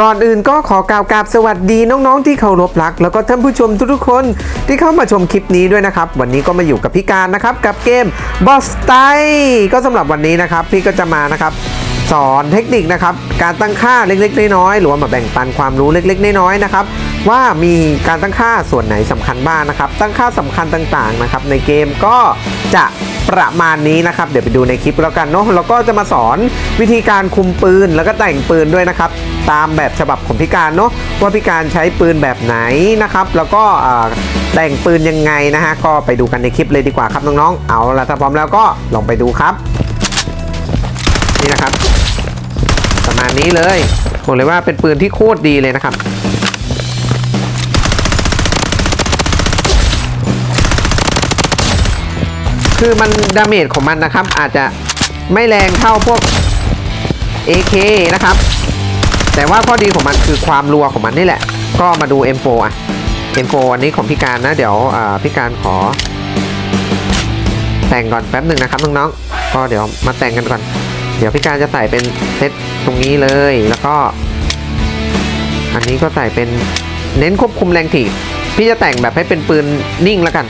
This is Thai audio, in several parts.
ก่อนอื่นก็ขอกล่าวกราบสวัสดีน้องๆ ที่เคารพรัก แล้วก็ท่านผู้ชมทุกๆคนที่เข้ามาชมคลิปนี้ด้วยนะครับ วันนี้ก็มาอยู่กับพี่การนะครับกับเกมบอสไตก็สำหรับวันนี้นะครับ พี่ก็จะมานะครับ สอนเทคนิคนะครับ การตั้งค่าเล็กๆน้อยๆหรือว่ามาแบ่งปันความรู้เล็กๆน้อยๆนะครับ ว่ามีการตั้งค่าส่วนไหนสำคัญบ้างนะครับ ตั้งค่าสำคัญต่างๆนะครับ ในเกมก็จะประมาณนี้นะครับ เดี๋ยวไปดูในคลิปแล้วกันเนาะแล้วก็จะมาสอนวิธีการคุมปืนแล้วก็แต่งปืนด้วยนะครับ ตามแบบฉบับของพิการเนาะว่าพิการใช้ปืนแบบไหนนะครับ แล้วก็แต่งปืนยังไงนะฮะก็ไปดูกันในคลิปเลยดีกว่าครับน้องๆเอาละถ้าพร้อมแล้วก็ลองไปดูครับ นี่นะครับ ประมาณนี้เลยบอกเลยว่าเป็นปืนที่โคตรดีเลยนะครับ คือมันดาเมจของมันนะครับ อาจจะไม่แรงเท่าพวก AK นะครับ แต่ว่าข้อดีของมันคือความรัวของมันนี่แหละ ก็มาดู M4 อะ M4 อันนี้ของพี่การนะ เดี๋ยวพี่การขอ แต่งก่อนแป๊บหนึ่งนะครับน้องๆก็เดี๋ยวมาแต่งกันก่อน เดี๋ยวพี่การจะใส่เป็นเซตตรงนี้เลยแล้วก็ อันนี้ก็ใส่เป็นเน้นควบคุมแรงถีบพี่จะแต่งแบบให้เป็นปืนนิ่งแล้วกัน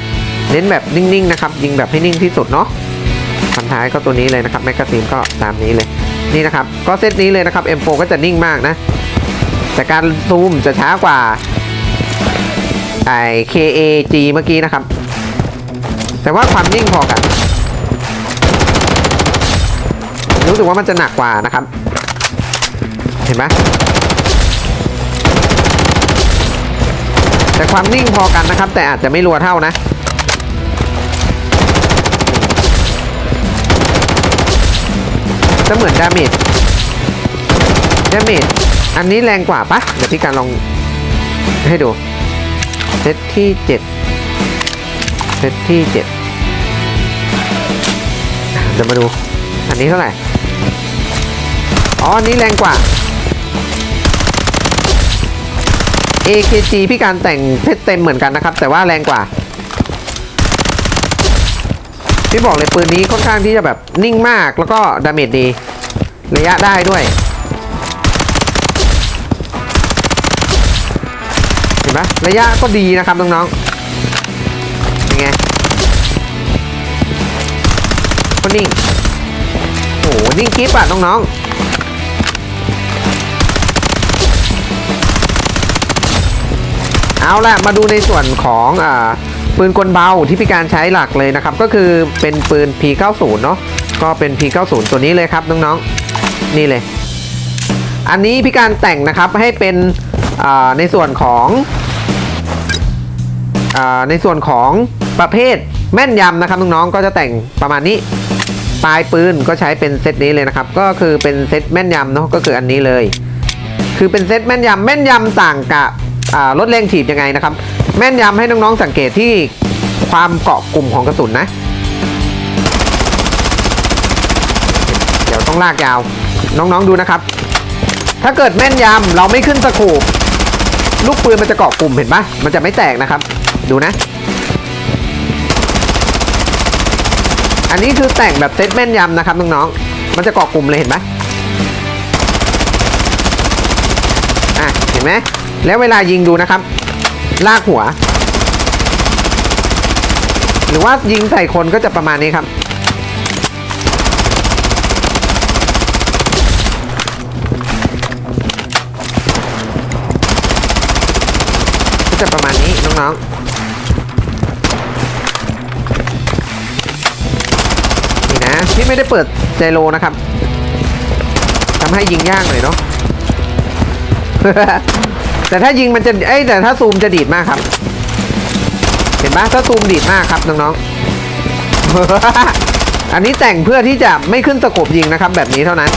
เน้นแบบนิ่งๆนะครับยิงแบบให้นิ่งที่สุดเนาะพันท้ายก็ตัวนี้เลยนะครับแมกกาซีนก็ตามนี้เลยนี่นะครับก็เซตนี้เลยนะครับ M4 ก็จะนิ่งมากนะ แต่การซูมจะช้ากว่าไอ้ KAG เมื่อกี้นะครับ แต่ว่าความนิ่งพอกัน รู้สึกว่ามันจะหนักกว่านะครับ เห็นไหมแต่ความนิ่งพอกันนะครับ แต่อาจจะไม่รัวเท่านะ จะเหมือนดาเมจดาเมจอันนี้แรงกว่าปะเดี๋ยวพี่การลองให้ดูเซตที่7เซตที่7เดี๋ยวมาดู อันนี้เท่าไหร่ อ๋อ อันนี้แรงกว่า AKG พี่การแต่งเซตเต็มเหมือนกันนะครับ แต่ว่าแรงกว่า พี่บอกเลยปืนนี้ค่อนข้างที่จะแบบนิ่งมากแล้วก็ดาเมจดี ระยะได้ด้วย เห็นไหมระยะก็ดีนะครับน้องๆเป็นไงก็นิ่งโอ้โหนิ่งกิ๊บอะน้องๆเอาละมาดูในส่วนของอ่า ปืนกลเบาที่พี่การใช้หลักเลยนะครับ ก็คือเป็นปืน P90 เนาะก็เป็น P90 ตัวนี้เลยครับน้องๆนี่เลย อันนี้พี่การแต่งนะครับให้เป็นในส่วนของอในส่วนของประเภทแม่นยำนะครับน้องๆก็จะแต่งประมาณนี้ปลายปืนก็ใช้เป็นเซตนี้เลยนะครับ ก็คือเป็นเซตแม่นยำเนาะก็คืออันนี้เลย คือเป็นเซตแม่นยำแม่นยำต่างกับรถแรงถีบยังไงนะครับ แม่นยำให้น้องๆสังเกตที่ความเกาะกลุ่มของกระสุนนะ เดี๋ยวต้องลากยาว น้องๆดูนะครับ ถ้าเกิดแม่นยำเราไม่ขึ้นสโคปลูกปืนมันจะเกาะกลุ่มเห็นปะมันจะไม่แตกนะครับ ดูนะ อันนี้คือแต่งแบบเซตแม่นยำนะครับน้องๆ มันจะเกาะกลุ่มเลยเห็นปะอะเห็นไหมแล้วเวลายิงดูนะครับ ลากหัว หรือว่ายิงใส่คนก็จะประมาณนี้ครับ ก็จะประมาณนี้น้องๆ นี่นะพี่ไม่ได้เปิดไจโรนะครับทำให้ยิงยากหน่อยเนาะ แต่ถ้ายิงมันจะเอ้ยแต่ถ้าซูมจะดีดมากครับ เห็นปะถ้าซูมดีดมากครับน้องๆ อันนี้แต่งเพื่อที่จะไม่ขึ้นสโคบยิงนะครับ แบบนี้เท่านั้น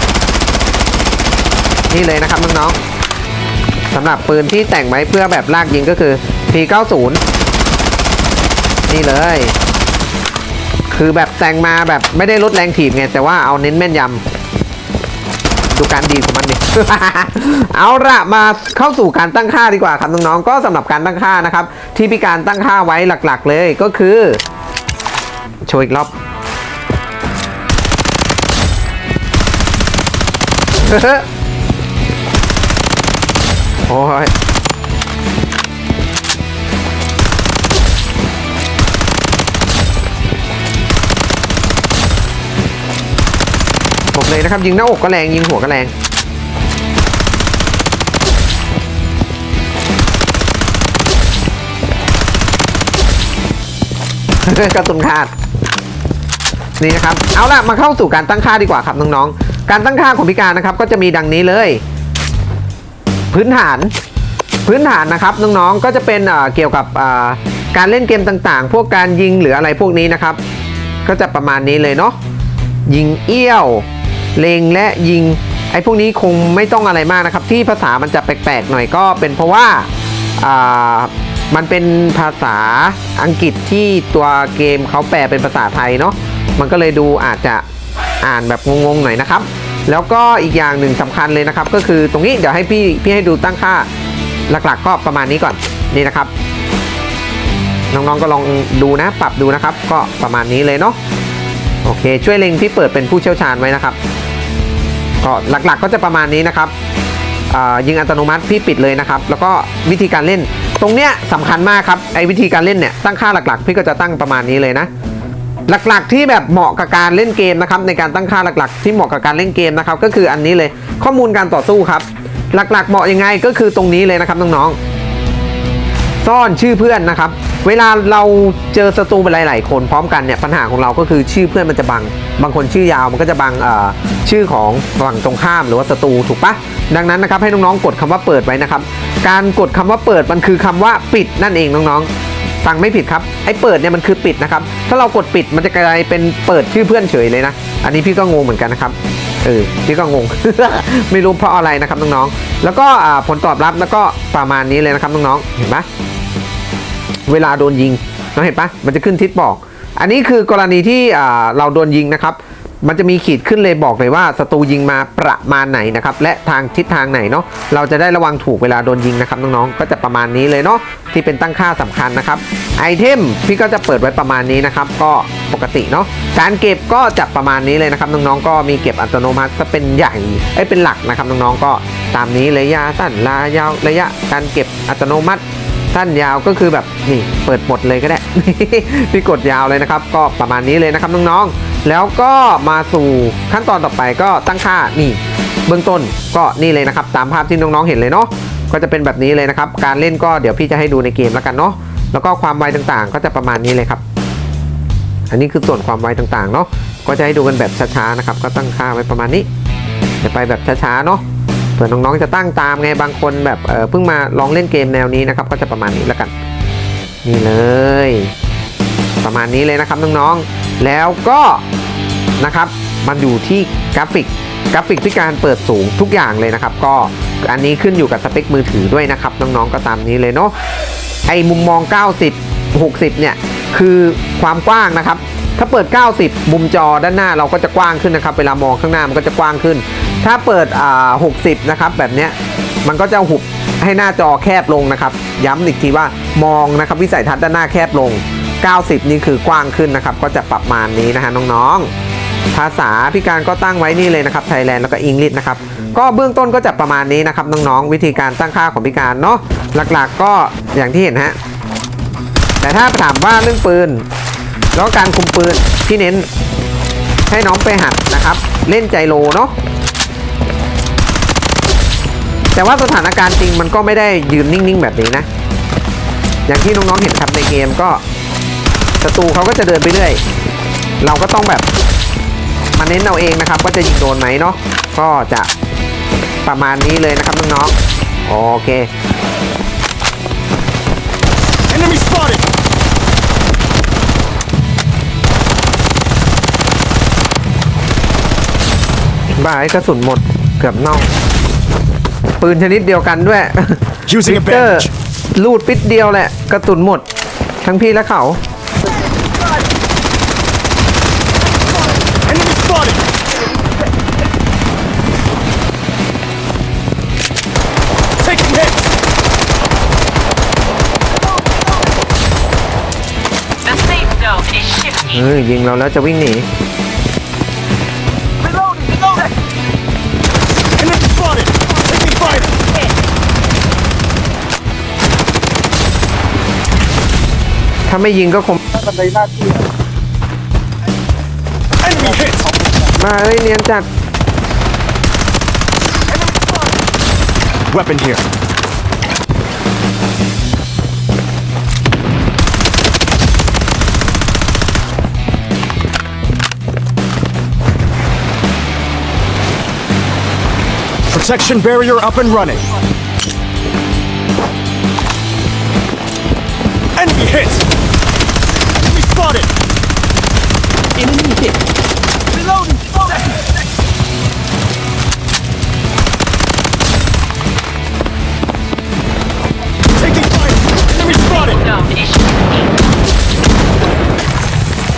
นี่เลยนะครับน้องๆสำหรับปืนที่แต่งไว้เพื่อแบบลากยิงก็คือ P90 นี่เลย คือแบบแต่งมาแบบไม่ได้ลดแรงถีบไงแต่ว่าเอาเน้นแม่นยำ ดูการดีของมันดิ เอาละมาเข้าสู่การตั้งค่าดีกว่าครับน้องๆ ก็สำหรับการตั้งค่านะครับ ที่พี่การตั้งค่าไว้หลักๆ เลยก็คือโชว์อีกรอบโอ้ย เลยนะครับ ยิงหน้าอกก็แรง ยิงหัวก็แรง กระสุนขาด นี่นะครับ เอาล่ะ มาเข้าสู่การตั้งค่าดีกว่าครับน้องๆ การตั้งค่าของพิการนะครับ ก็จะมีดังนี้เลย พื้นฐาน พื้นฐานนะครับน้องๆ ก็จะเป็นเกี่ยวกับการเล่นเกมต่างๆ พวกการยิงหรืออะไรพวกนี้นะครับ ก็จะประมาณนี้เลยเนาะยิงเอี้ยว เลงและยิง ไอ้พวกนี้คงไม่ต้องอะไรมากนะครับ ที่ภาษามันจะแปลกๆหน่อยก็เป็นเพราะว่ามันเป็นภาษาอังกฤษที่ตัวเกมเขาแปลเป็นภาษาไทยเนาะมันก็เลยดูอาจจะอ่านแบบงงๆหน่อยนะครับ แล้วก็อีกอย่างหนึ่งสำคัญเลยนะครับ ก็คือตรงนี้เดี๋ยวให้พี่พี่ให้ดูตั้งค่าหลักๆ ก็ประมาณนี้ก่อนนี่นะครับน้องๆก็ลองดูนะปรับดูนะครับ ก็ประมาณนี้เลยเนาะโอเค ช่วยเล็งพี่เปิดเป็นผู้เชี่ยวชาญไว้นะครับ ก็หลักๆก็จะประมาณนี้นะครับยิงอัตโนมัติพี่ปิดเลยนะครับ แล้วก็วิธีการเล่นตรงเนี้ยสำคัญมากครับไอ้วิธีการเล่นเนี่ยตั้งค่าหลักๆ พี่ก็จะตั้งประมาณนี้เลยนะ หลักๆที่แบบเหมาะกับการเล่นเกมนะครับในการตั้งค่าหลักๆ ที่เหมาะกับการเล่นเกมนะครับก็คืออันนี้เลยข้อมูลการต่อสู้ครับ หลักๆ เหมาะยังไงก็คือตรงนี้เลยนะครับน้องๆซ่อนชื่อเพื่อนนะครับ เวลาเราเจอศัตรูเป็นหลาย ๆ คนพร้อมกันเนี่ยปัญหาของเราก็คือชื่อเพื่อนมันจะบัง บางคนชื่อยาวมันก็จะบังเอ่อชื่อของฝั่งตรงข้ามหรือว่าศัตรูถูกปะดังนั้นนะครับให้น้อง ๆ กดคำว่าเปิดไว้นะครับ การกดคำว่าเปิดมันคือคำว่าปิดนั่นเองน้อง ๆ ฟังไม่ผิดครับไอ้เปิดเนี่ยมันคือปิดนะครับ ถ้าเรากดปิดมันจะกลายเป็นเปิดชื่อเพื่อนเฉยเลยนะ อันนี้พี่ก็งงเหมือนกันนะครับเออพี่ก็งง ไม่รู้เพราะอะไรนะครับน้องๆ แล้วก็ผลตอบรับแล้วก็ประมาณนี้เลยนะครับน้องๆ เห็นปะ เวลาโดนยิงน้องเห็นปะมันจะขึ้นทิศบอก อันนี้คือกรณีที่เราโดนยิงนะครับ มันจะมีขีดขึ้นเลยบอกเลยว่าศัตรูยิงมาประมาณไหนนะครับ และทางทิศทางไหนเนาะเราจะได้ระวังถูกเวลาโดนยิงนะครับน้องๆก็จะประมาณนี้เลยเนาะที่เป็นตั้งค่าสำคัญนะครับไอเทมพี่ก็จะเปิดไว้ประมาณนี้นะครับ ก็ปกติเนาะการเก็บก็จะประมาณนี้เลยนะครับน้องๆก็มีเก็บอัตโนมัติจะเป็นใหญ่ไอ้เป็นหลักนะครับน้องๆก็ตามนี้ระยะสั้นระยะาวระยะการเก็บอัตโนมัติ สั้นยาวก็คือแบบนี่เปิดหมดเลยก็ได้พี่กดยาวเลยนะครับ ก็ประมาณนี้เลยนะครับน้องๆ แล้วก็มาสู่ขั้นตอนต่อไปก็ตั้งค่านี่ เบื้องต้นก็นี่เลยนะครับ ตามภาพที่น้องๆเห็นเลยเนาะก็จะเป็นแบบนี้เลยนะครับ การเล่นก็เดี๋ยวพี่จะให้ดูในเกมแล้วกันเนาะแล้วก็ความไวต่างๆ ก็จะประมาณนี้เลยครับ อันนี้คือส่วนความไวต่างๆเนาะก็จะให้ดูกันแบบช้าๆนะครับ ก็ตั้งค่าไว้ประมาณนี้จะไปแบบช้าๆเนาะ เผื่อน้องๆจะตั้งตามไงบางคนแบบเเพิ่งมาลองเล่นเกมแนวนี้นะครับ ก็จะประมาณนี้แล้วกัน นี่เลย ประมาณนี้เลยนะครับน้องๆแล้วก็นะครับมันอยู่ที่กราฟิกกราฟิกที่การเปิดสูงทุกอย่างเลยนะครับ ก็อันนี้ขึ้นอยู่กับสเปคมือถือด้วยนะครับ น้องๆก็ตามนี้เลยเนาะไอ้มุมมอง 90 60 เนี่ย คือความกว้างนะครับ ถ้าเปิด 90 มุมจอด้านหน้าเราก็จะกว้างขึ้นนะครับ เวลามองข้างหน้ามันก็จะกว้างขึ้น ถ้าเปิดอ่า60 นะครับ แบบเนี้ย มันก็จะหุบให้หน้าจอแคบลงนะครับ ย้ำอีกทีว่ามองนะครับวิสัยทัศน์ด้านหน้าแคบลง 90 นี่คือกว้างขึ้นนะครับ ก็จะประมาณนี้นะฮะน้องๆ ภาษาพิการก็ตั้งไว้นี่เลยนะครับไทยแลนด์แล้วก็อังกฤษนะครับ ก็เบื้องต้นก็จะประมาณนี้นะครับน้องๆ วิธีการตั้งค่าของพิการเนาะ หลักๆก็อย่างที่เห็นฮะ แต่ถ้าถามว่าเรื่องปืน แล้วการคุมปืนที่เน้นให้น้องไปหัดนะครับ เล่นใจโลเนาะแต่ว่าสถานการณ์จริงมันก็ไม่ได้ยืนนิ่งๆแบบนี้นะ อย่างที่น้องๆเห็นครับในเกมก็ศัตรูเขาก็จะเดินไปเรื่อย เราก็ต้องแบบมาเน้นเอาเองนะครับว่าจะยิงโดนไหมเนาะก็จะประมาณนี้เลยนะครับน้องๆโอเค บ้าไอ้กระสุนหมดเกือบเน่า ปืนชนิดเดียวกันด้วย Using a วิกเตอร์ bandage. ลูดปิดเดียวแหละ กระสุนหมด ทั้งพี่และเขา Enemy spotted! Taking hits! The safe zone is shifting. เออยิงเราแล้วจะวิ่งหนีาไม่ยิงก็คง Enemy hit! มาเอ้ยเนียนจัด Weapon here. Protection barrier up and running. Enemy hit!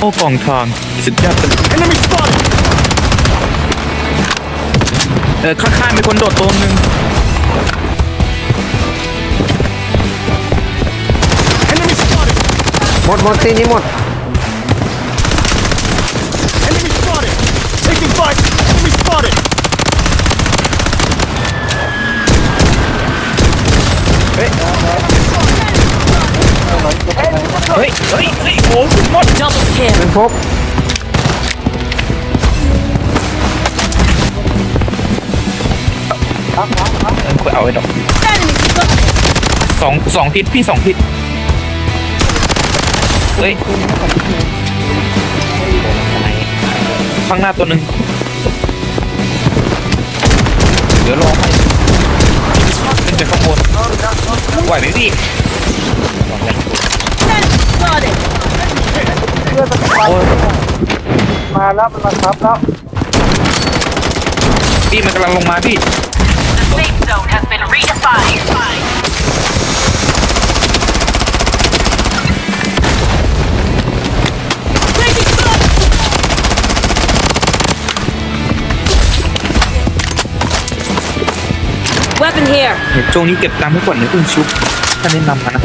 โอ้กล่องทองสุดยอดเลย Enemy spotted! เออข้างๆมีคนโดดตัวหนึ่ง Enemy spotted! หมดหมดซีนี้หมด Enemy spotted! Taking fire! Enemy spotted! เฮ้ย เฮ้ยเฮ้ยโอ้สุดหมด Double kill. เป็นพบเออคุยเอาไว้ดอกสองสองทิศพี่สองทิศเฮ้ยข้างหน้าตัวหนึ่งเดี๋ยวรอให้ขึ้นไปข้างบนไหวไหมพี่ โอ้ยมาแล้วมันมาครับแล้วพี่มันกำลังลงมาพี่ The safe zone has been redefined. Weapon here. เห็นช่วงนี้เก็บตังค์ไว้ก่อนเดี๋ยวเพิ่งชุบถ้าแนะนำมานะ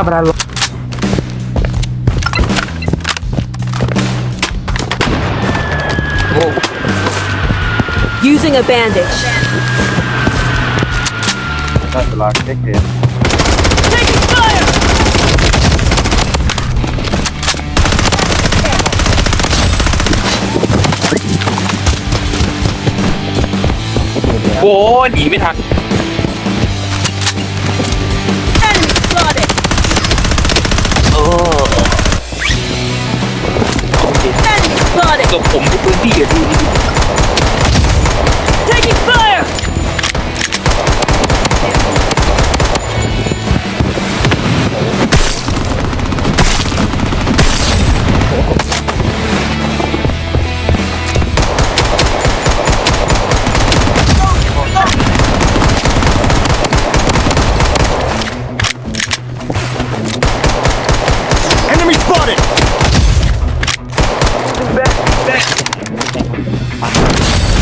ธรรมดาลง Using a bandage. Taking fire. โอ้ยหนีไม่ทัน กับผมทุกพื้นที่อะที่ Taking fire. Enemy spotted!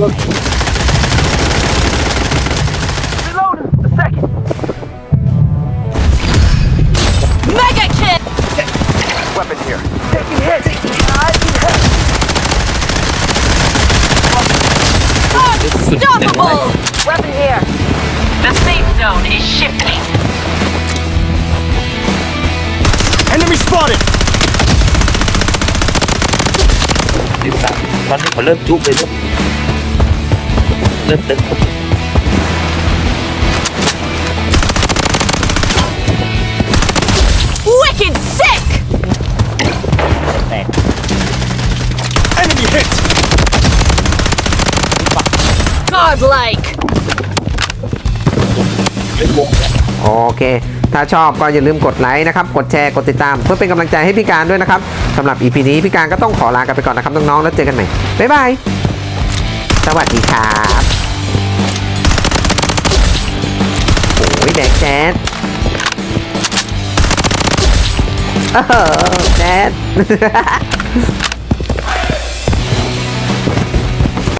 down! Mega kill. Weapon here. Unstoppable. Weapon here. The safe zone is shifting. Enemy spotted! สิบสามตอนนี้เขาเริ่มจุบเลยลูกเริ่มเต้น Wicked sick. แตก Enemy hit! Godlike. เป็นวงโอเค ถ้าชอบก็อย่าลืมกดไลค์นะครับ กดแชร์ กดติดตาม เพื่อเป็นกำลังใจให้พี่การด้วยนะครับสำหรับ EP นี้พี่การก็ต้องขอลากันไปก่อนนะครับน้องๆ แล้วเจอกันใหม่ บ๊ายบาย สวัสดีครับ โอ้ยแ